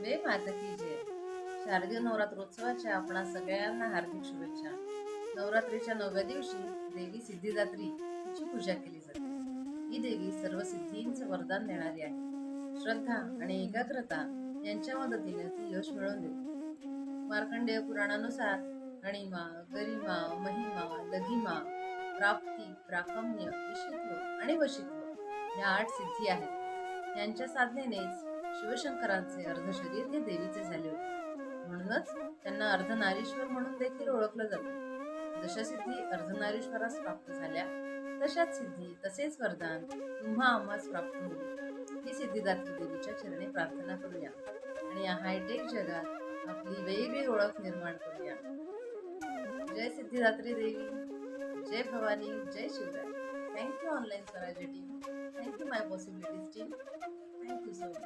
अंबे माता की जय शारदीय नवरात्रोत्सवाच्या आपणा सगळ्यांना हार्दिक शुभेच्छा. नवरात्रीच्या नवव्या दिवशी देवी सिद्धिदात्री हिची पूजा केली जाते. ही देवी सर्व सिद्धींचं वरदान देणारी आहे. श्रद्धा आणि एकाग्रता यांच्या मदतीने ती यश मिळवून देते. मार्कंडेय पुराणानुसार अणिमा गरिमा महिमा लघिमा प्राप्ती प्राकम्य विशित्व आणि वशित्व या आठ सिद्धी आहेत. यांच्या साधनेनेच शिवशंकरांचे अर्धशरीर हे देवीचे झाले होते. म्हणूनच त्यांना अर्धनारीश्वर म्हणून देखील ओळखलं जातं. जशा सिद्धी अर्धनारीश्वरास प्राप्त झाल्या तशाच सिद्धी तसेच वरदान तुम्हा आम्हास प्राप्त होईल. ही सिद्धिदात्री देवीच्या चरणी प्रार्थना करूया. आणि या हायटेक जगात आपली वेगळी ओळख निर्माण करूया. जय सिद्धिदात्री देवी. जय भवानी. जय Shivray. Thank you online Swarajya team thank you my possibilities team deserves